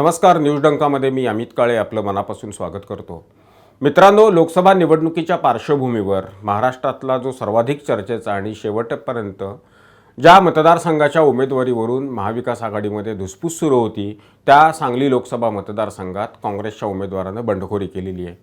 नमस्कार न्यूज डंकामध्ये मी अमित काळे आपलं मनापासून स्वागत करतो. मित्रांनो लोकसभा निवडणुकीच्या पार्श्वभूमीवर महाराष्ट्रातला जो सर्वाधिक चर्चेचा आणि शेवटपर्यंत ज्या मतदारसंघाच्या उमेदवारीवरून महाविकास आघाडीमध्ये धुसफूस सुरू होती त्या सांगली लोकसभा मतदारसंघात काँग्रेसच्या उमेदवारानं बंडखोरी केलेली आहे.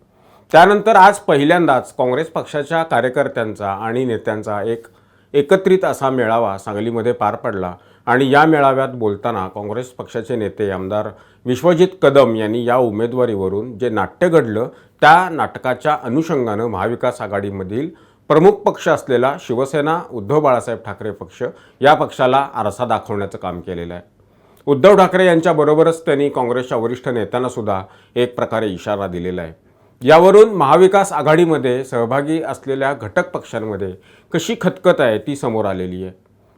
त्यानंतर आज पहिल्यांदाच काँग्रेस पक्षाच्या कार्यकर्त्यांचा आणि नेत्यांचा एक एकत्रित असा मेळावा सांगलीमध्ये पार पडला. आणि या मेळाव्यात बोलताना काँग्रेस पक्षाचे नेते आमदार विश्वजित कदम यांनी या उमेदवारीवरून जे नाट्य घडलं त्या नाटकाच्या अनुषंगानं महाविकास आघाडीमधील प्रमुख पक्ष असलेला शिवसेना उद्धव बाळासाहेब ठाकरे पक्ष या पक्षाला आरसा दाखवण्याचं काम केलेलं आहे. उद्धव ठाकरे यांच्याबरोबरच त्यांनी काँग्रेसच्या वरिष्ठ नेत्यांनासुद्धा एक प्रकारे इशारा दिलेला आहे. यावरून महाविकास आघाडीमध्ये सहभागी असलेल्या घटक पक्षांमध्ये कशी खतखत आहे ती समोर आलेली आहे.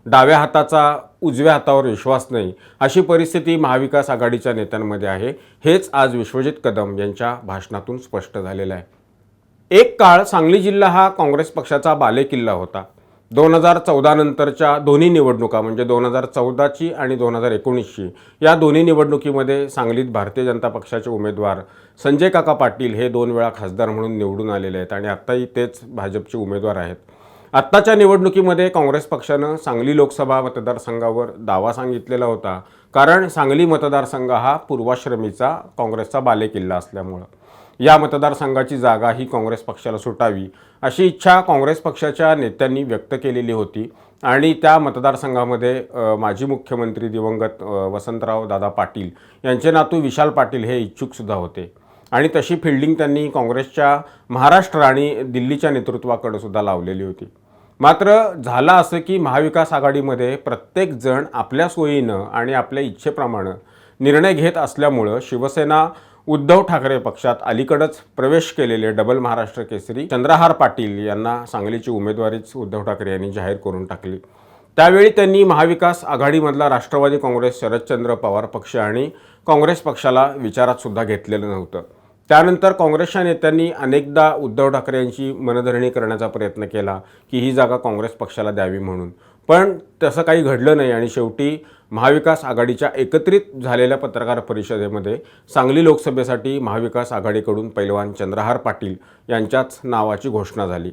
डाव्या हाताचा उजव्या हातावर विश्वास नाही अशी परिस्थिती महाविकास आघाडीच्या नेत्यांमध्ये आहे. हेच आज विश्वजित कदम यांच्या भाषणातून स्पष्ट झालेलं आहे. एक काळ सांगली जिल्हा हा काँग्रेस पक्षाचा बालेकिल्ला होता. दोन हजार चौदा नंतरच्या दोन्ही निवडणुका म्हणजे दोन हजार चौदाची आणि दोन हजार एकोणीसची या दोन्ही निवडणुकीमध्ये सांगलीत भारतीय जनता पक्षाचे उमेदवार संजय काका पाटील हे दोन वेळा खासदार म्हणून निवडून आलेले आहेत आणि आत्ताही तेच भाजपचे उमेदवार आहेत. आत्ताच्या निवडणुकीमध्ये काँग्रेस पक्षानं सांगली लोकसभा मतदारसंघावर दावा सांगितलेला होता. कारण सांगली मतदारसंघ हा पूर्वाश्रमीचा काँग्रेसचा बालेकिल्ला असल्यामुळं. या मतदारसंघाची जागा ही काँग्रेस पक्षाला सुटावी अशी इच्छा काँग्रेस पक्षाच्या नेत्यांनी व्यक्त केलेली होती. आणि त्या मतदारसंघामध्ये माजी मुख्यमंत्री दिवंगत वसंतराव दादा पाटील यांचे नातू विशाल पाटील हे इच्छुकसुद्धा होते. आणि तशी फिल्डिंग त्यांनी काँग्रेसच्या महाराष्ट्र आणि दिल्लीच्या नेतृत्वाकडे सुद्धा लावलेली होती. मात्र झालं असं की महाविकास आघाडीमध्ये प्रत्येक जण आपल्या सोयीनं आणि आपल्या इच्छेप्रमाणे निर्णय घेत असल्यामुळं शिवसेना उद्धव ठाकरे पक्षात अलीकडंच प्रवेश केलेले डबल महाराष्ट्र केसरी चंद्रहार पाटील यांना सांगलीची उमेदवारीच उद्धव ठाकरे यांनी जाहीर करून टाकली. त्यावेळी त्यांनी महाविकास आघाडीमधला राष्ट्रवादी काँग्रेस शरदचंद्र पवार पक्ष आणि काँग्रेस पक्षाला विचारात सुद्धा घेतलेलं नव्हतं. त्यानंतर काँग्रेसच्या नेत्यांनी अनेकदा उद्धव ठाकरे यांची मनधरणी करण्याचा प्रयत्न केला की ही जागा काँग्रेस पक्षाला द्यावी म्हणून. पण तसं काही घडलं नाही आणि शेवटी महाविकास आघाडीच्या एकत्रित झालेल्या पत्रकार परिषदेमध्ये सांगली लोकसभेसाठी महाविकास आघाडीकडून पैलवान चंद्रहार पाटील यांच्याच नावाची घोषणा झाली.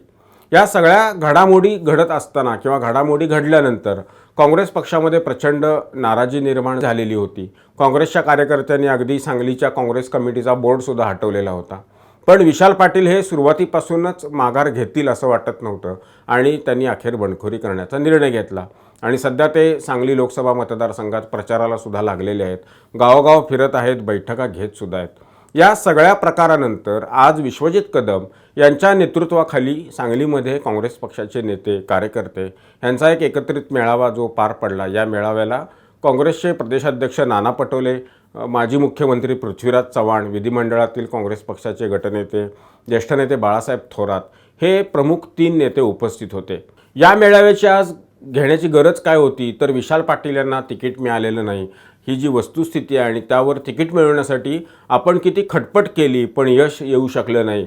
या सगळ्या घडामोडी घडत असताना किंवा घडामोडी घडल्यानंतर काँग्रेस पक्षामध्ये प्रचंड नाराजी निर्माण झालेली होती. काँग्रेसच्या कार्यकर्त्यांनी अगदी सांगलीच्या काँग्रेस कमिटीचा बोर्डसुद्धा हटवलेला होता. पण विशाल पाटील हे सुरुवातीपासूनच माघार घेतील असं वाटत नव्हतं आणि त्यांनी अखेर बंडखोरी करण्याचा निर्णय घेतला. आणि सध्या ते सांगली लोकसभा मतदारसंघात प्रचाराला सुद्धा लागलेले आहेत. गावोगाव फिरत आहेत बैठका घेत सुद्धा आहेत. या सगळ्या प्रकारानंतर आज विश्वजित कदम यांच्या नेतृत्वाखाली सांगलीमध्ये काँग्रेस पक्षाचे नेते कार्यकर्ते यांचा एक एकत्रित मेळावा जो पार पडला. या मेळाव्याला काँग्रेसचे प्रदेशाध्यक्ष नाना पटोले माजी मुख्यमंत्री पृथ्वीराज चव्हाण विधिमंडळातील काँग्रेस पक्षाचे गटनेते ज्येष्ठ नेते बाळासाहेब थोरात हे प्रमुख तीन नेते उपस्थित होते. या मेळाव्याची आज घेण्याची गरज काय होती? तर विशाल पाटील यांना तिकीट मिळालेलं नाही. ही जी वस्तुस्थिती आहे आणि त्यावर तिकीट मिळवण्यासाठी आपण किती खटपट केली पण यश येऊ शकलं नाही.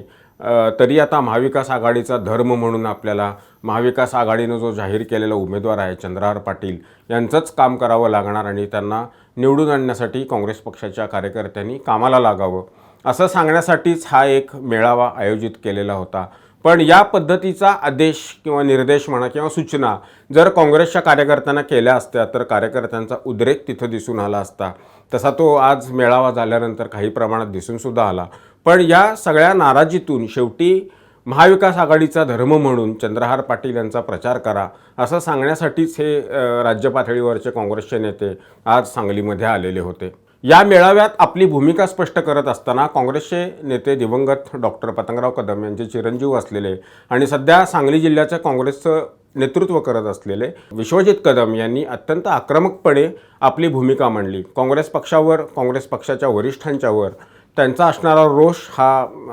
तरी आता महाविकास आघाडीचा धर्म म्हणून आपल्याला महाविकास आघाडीनं जो जाहीर केलेला उमेदवार आहे चंद्रहार पाटील यांचंच काम करावं लागणार आणि त्यांना निवडून आणण्यासाठी काँग्रेस पक्षाच्या कार्यकर्त्यांनी कामाला लागावं. असं सांगण्यासाठीच हा एक मेळावा आयोजित केलेला होता. पण या पद्धतीचा आदेश किंवा निर्देश म्हणा किंवा सूचना जर काँग्रेसच्या कार्यकर्त्यांना केल्या असत्या तर कार्यकर्त्यांचा उद्रेक तिथं दिसून आला असता. तसा तो आज मेळावा झाल्यानंतर काही प्रमाणात दिसूनसुद्धा आला. पण या सगळ्या नाराजीतून शेवटी महाविकास आघाडीचा धर्म म्हणून चंद्रहार पाटील यांचा प्रचार करा असं सांगण्यासाठीच हे राज्य पातळीवरचे काँग्रेसचे नेते आज सांगलीमध्ये आलेले होते. या मेळाव्यात आपली भूमिका स्पष्ट करत असताना काँग्रेसचे नेते दिवंगत डॉक्टर पतंगराव कदम यांचे चिरंजीव असलेले आणि सध्या सांगली जिल्ह्याच्या काँग्रेसचं नेतृत्व करत असलेले विश्वजित कदम यांनी अत्यंत आक्रमकपणे आपली भूमिका मांडली. काँग्रेस पक्षावर काँग्रेस पक्षाच्या वरिष्ठांच्यावर त्यांचा असणारा रोष हा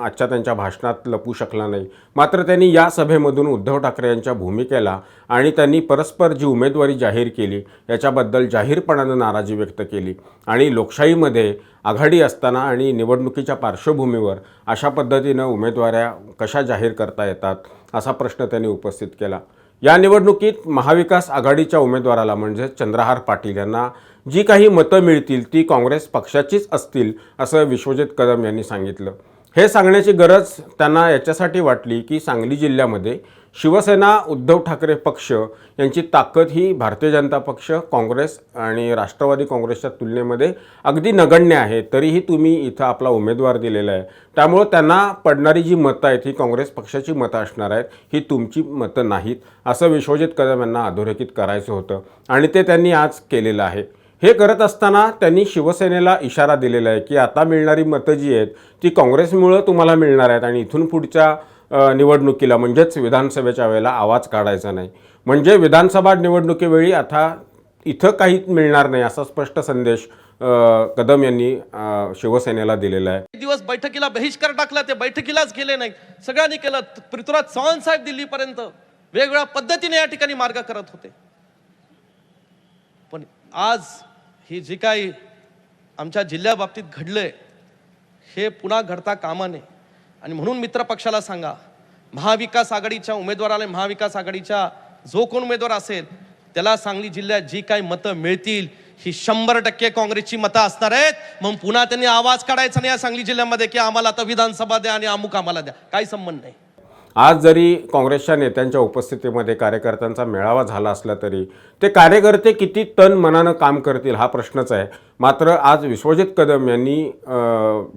आजच्या त्यांच्या भाषणात लपू शकला नाही. मात्र त्यांनी या सभेमधून उद्धव ठाकरे यांच्या भूमिकेला आणि त्यांनी परस्पर जी उमेदवारी जाहीर केली याच्याबद्दल जाहीरपणानं नाराजी व्यक्त केली आणि लोकशाहीमध्ये आघाडी असताना आणि निवडणुकीच्या पार्श्वभूमीवर अशा पद्धतीनं उमेदवाऱ्या कशा जाहीर करता येतात असा प्रश्न त्यांनी उपस्थित केला. या निवडणुकीत महाविकास आघाडीच्या उमेदवाराला म्हणजे चंद्रहार पाटील यांना जी काही मतं मिळतील ती काँग्रेस पक्षाचीच असतील असं विश्वजित कदम यांनी सांगितलं. हे सांगण्याची गरज त्यांना याच्यासाठी वाटली की सांगली जिल्ह्यामध्ये शिवसेना उद्धव ठाकरे पक्ष यांची ताकद ही भारतीय जनता पक्ष काँग्रेस आणि राष्ट्रवादी काँग्रेसच्या तुलनेमध्ये अगदी नगण्य आहे. तरीही तुम्ही इथं आपला उमेदवार दिलेला आहे. त्यामुळं त्यांना पडणारी जी मतं आहेत ही काँग्रेस पक्षाची मतं असणार आहेत ही तुमची मतं नाहीत असं विश्वजित कदम यांना अधोरेखित करायचं होतं आणि ते त्यांनी आज केलेलं आहे. हे करत असताना त्यांनी शिवसेनेला इशारा दिलेला आहे की आता मिळणारी मतं जी आहेत ती काँग्रेसमुळं तुम्हाला मिळणार आहेत आणि इथून पुढच्या निवडणुकीला म्हणजेच विधानसभेच्या वेळेला आवाज काढायचा नाही. म्हणजे विधानसभा निवडणुकीवेळी आता इथं काही मिळणार नाही असा स्पष्ट संदेश कदम यांनी शिवसेनेला दिलेला आहे. एक दिवस बैठकीला बहिष्कार टाकला ते बैठकीलाच गेले नाही सगळ्यांनी केलं. पृथ्वीराज चव्हाण साहेब दिल्लीपर्यंत वेगवेगळ्या पद्धतीने या ठिकाणी मार्ग करत होते. पण आज ही जी काही आमच्या जिल्ह्याबाबतीत घडलंय हे पुन्हा घडता कामा नये. आणि म्हणून मित्र पक्षाला सांगा महाविकास आघाडीच्या उमेदवाराला महाविकास आघाडीच्या जो कोण उमेदवार असेल त्याला सांगली जिल्ह्यात जी काही मतं मिळतील ही शंभर टक्के काँग्रेसची मतं असणार आहेत. मग पुन्हा त्यांनी आवाज काढायचा नाही या सांगली जिल्ह्यामध्ये की आम्हाला आता विधानसभा द्या आणि अमुक आम्हाला द्या. काही संबंध नाही. आज जरी काँग्रेसच्या नेत्यांच्या उपस्थितीमध्ये कार्यकर्त्यांचा मेळावा झाला असला तरी ते कार्यकर्ते किती तन मनानं काम करतील हा प्रश्नच आहे. मात्र आज विश्वजित कदम यांनी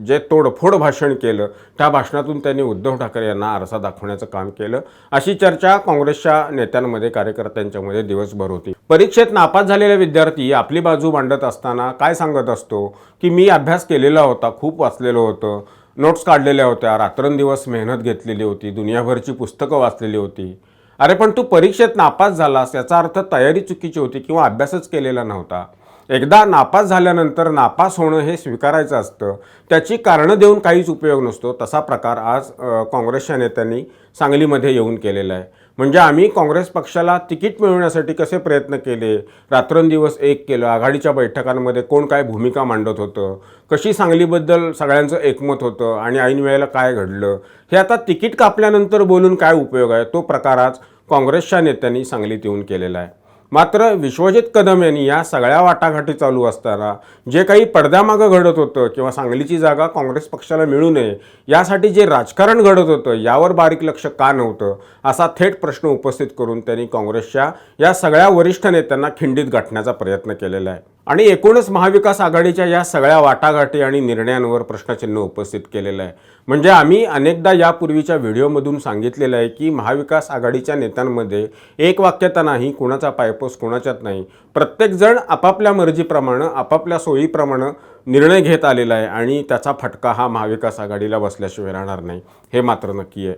जे तोडफोड भाषण केलं त्या भाषणातून त्यांनी उद्धव ठाकरे यांना आरसा दाखवण्याचं काम केलं. अशी चर्चा काँग्रेसच्या नेत्यांमध्ये कार्यकर्त्यांच्यामध्ये दिवसभर होती. परीक्षेत नापास झालेले विद्यार्थी आपली बाजू मांडत असताना काय सांगत असतो? की मी अभ्यास केलेला होता खूप वाचलेलं होतं. नोट्स काढलेल्या होत्या. रात्रंदिवस मेहनत घेतलेली होती. दुनियाभरची पुस्तकं वाचलेली होती. अरे पण तू परीक्षेत नापास झालास याचा अर्थ तयारी चुकीची होती किंवा अभ्यासच केलेला नव्हता. एकदा नापास झाल्यानंतर नापास होणं हे स्वीकारायचं असतं. त्याची कारणं देऊन काहीच उपयोग नसतो. तसा प्रकार आज काँग्रेसच्या नेत्यांनी सांगलीमध्ये येऊन केलेला आहे. म्हणजे आम्ही काँग्रेस पक्षाला तिकीट मिळवण्यासाठी कसे प्रयत्न केले? रात्रंदिवस एक केलं. आघाडीच्या बैठकांमध्ये कोण काय भूमिका मांडत होतं? कशी सांगलीबद्दल सगळ्यांचं एकमत होतं? आणि ऐन वेळेला काय घडलं? हे आता तिकीट कापल्यानंतर बोलून काय उपयोग आहे? तो प्रकार आज काँग्रेसच्या नेत्यांनी सांगलीत येऊन केलेला आहे. मात्र विश्वजित कदम यांनी या सगळ्या वाटाघाटी चालू असताना जे काही पडद्यामागं घडत होतं किंवा सांगलीची जागा काँग्रेस पक्षाला मिळू नये यासाठी जे राजकारण घडत होतं यावर बारीक लक्ष का नव्हतं असा थेट प्रश्न उपस्थित करून त्यांनी काँग्रेसच्या या सगळ्या वरिष्ठ नेत्यांना खिंडीत गाठण्याचा प्रयत्न केलेला आहे. आणि एकूणच महाविकास आघाडीच्या या सगळ्या वाटाघाटी आणि निर्णयांवर प्रश्नचिन्ह उपस्थित केलेलं आहे. म्हणजे आम्ही अनेकदा यापूर्वीच्या व्हिडिओमधून सांगितलेलं आहे की महाविकास आघाडीच्या नेत्यांमध्ये एक वाक्यता नाही कुणाचा पायपोस कुणाच्यात नाही. प्रत्येकजण आपापल्या मर्जीप्रमाणे आपापल्या सोयीप्रमाणे निर्णय घेत आलेला आहे आणि त्याचा फटका हा महाविकास आघाडीला बसल्याशिवाय राहणार नाही. हे मात्र नक्की आहे.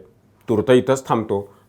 तूर्त इथंच थांबतो.